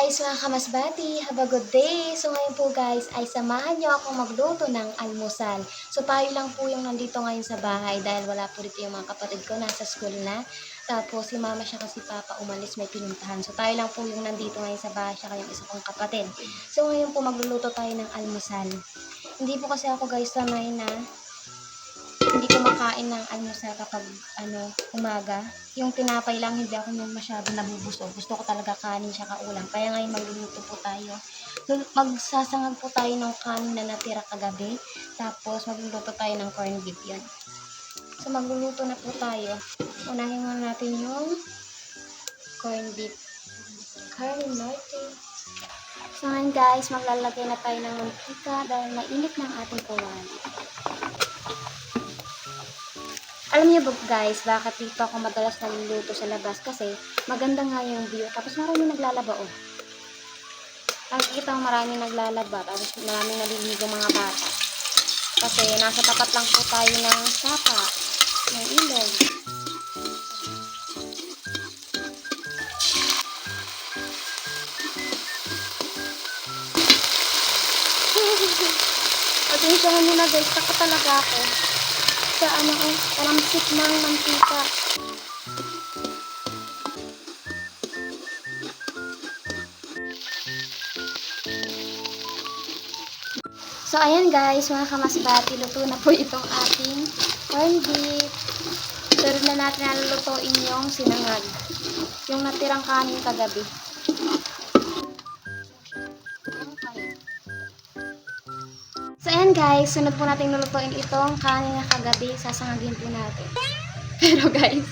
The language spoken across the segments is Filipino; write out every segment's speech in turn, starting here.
guys, mga kamasbati, have a good day. So ngayon po guys, ay samahan niyo akong magluto ng almusal. So tayo lang po yung nandito ngayon sa bahay dahil wala po dito yung mga kapatid ko, nasa school na. Tapos si mama siya kasi papa umalis may pinuntahan. So tayo lang po yung nandito ngayon sa bahay, siya yung isa kong kapatid. So ngayon po magluluto tayo ng almusal. Hindi po kasi ako guys sanay na hindi ko makain ng almusal kapag ano, umaga. Yung tinapay lang, hindi ako masyado nabubusog. Gusto ko talaga kanin siya kaulam. Kaya ngayon magluluto po tayo. Magsasangag po tayo ng kanin na natira kagabi. Tapos magluluto tayo ng corned beef yun. So magluluto na po tayo. Unahin muna natin yung corned beef. Carne Norte. So ngayon guys, maglalagay na tayo ng mantika dahil mainit ng ating kuwan. Alam niyo ba guys, bakit dito ako madalas naluluto sa labas? Kasi maganda nga yung view. Tapos marami naglalaba oh. Nakikita mo marami naglalaba. Tapos marami naliligo mga bata. Kasi nasa tapat lang po tayo ng sapa. Ng ilog. Atensyahan nyo na guys, takot talaga ako sa ano eh, kalamsik ng mantika. So, ayan guys, mga kamasbati, luto na po itong ating corned beef. Pero na natin nalulutuin yung sinangag. Yung natirang kanin kagabi. Ayan guys, sunod po natin lulutuin itong kanin na kagabi. Sasangagin po natin. Pero guys,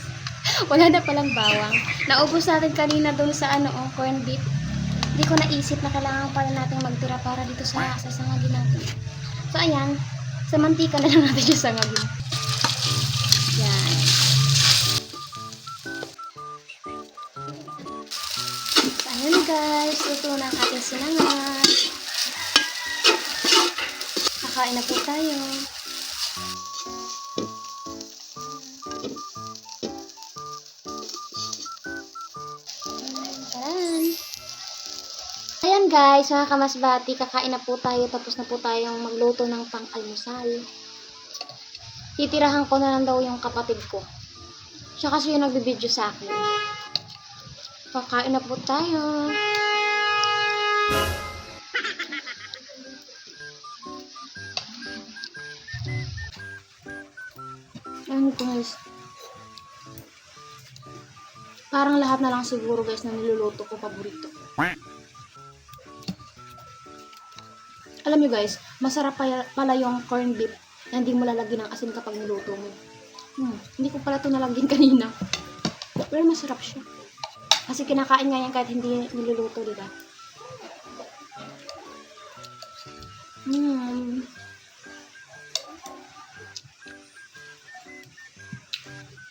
wala na palang bawang. Naubos natin kanina dun sa ano, oh, corned beef. Hindi ko naisip na kailangan pala natin magtira para dito sa sasangagin natin. So, ayan. Sa mantika na lang natin yung sangagin. Yan. So, ayan guys. Luto na ang ating sinangag. Kakain na po tayo. Ayan guys, mga kamasbati, kakain na po tayo tapos na po tayong magluto ng pang-almusal. Titirahan ko na lang daw yung kapatid ko. Siya kasi yung nagbibideo sa akin. Kakain na po tayo. Ano po guys? Parang lahat na lang siguro guys na niluluto ko paborito. Alam nyo guys, masarap pa- pala yung corned beef na hindi mo lalagyan ng asin kapag niluto mo. Hmm, hindi ko pala ito nalagyan kanina. Pero masarap siya. Kasi kinakain nga yan kahit hindi niluluto, di ba? Hmm.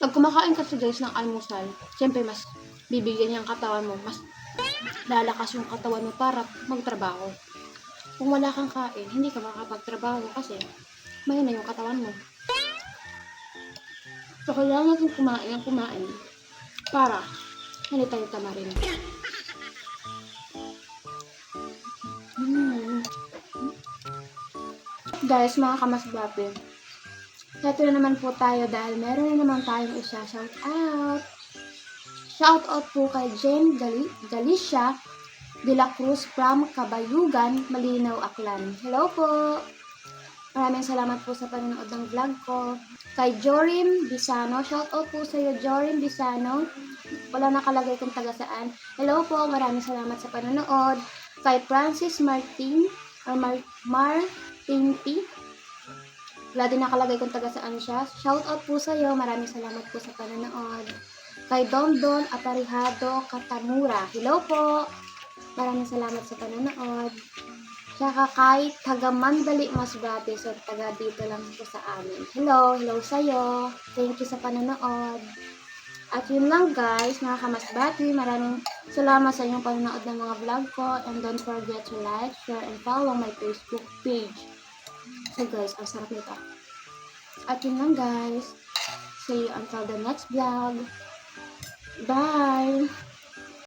Pag kumakain kasi guys ng almusal, siyempre mas bibigyan yung katawan mo, mas lalakas yung katawan mo para magtrabaho. Kung wala kang kain, hindi ka makakapagtrabaho kasi mahina yung katawan mo. So, kailangan natin kumain ng kumain para hindi tayo tamarin. Guys, mga kamasbabe, ito na naman po tayo dahil meron na naman tayong isa shout out. Shout out po kay Jane Gal- Galicia de la Cruz from Kabayugan, Malinaw, Aklan. Hello po! Maraming salamat po sa panonood ng vlog ko. Kay Jorim Bisano, shout out po sa iyo Jorim Bisano. Wala nakalagay kung taga saan. Hello po, maraming salamat sa panonood. Kay Francis Martin, or Mar, Mar 20. Wala din nakalagay kung taga saan siya. Shout out po sa iyo. Maraming salamat po sa panonood. Kay Dondon Aparihado Katamura. Hello po. Maraming salamat sa panonood. Tsaka kay taga Mandali Masbate. So taga dito lang po sa amin. Hello. Hello sa iyo. Thank you sa panonood. At yun lang guys, mga kamasbati, maraming salamat sa inyong panonood ng mga vlog ko and don't forget to like, share, and follow my Facebook page. So guys, ang sarap nito. At yun lang guys. See you until the next vlog. Bye!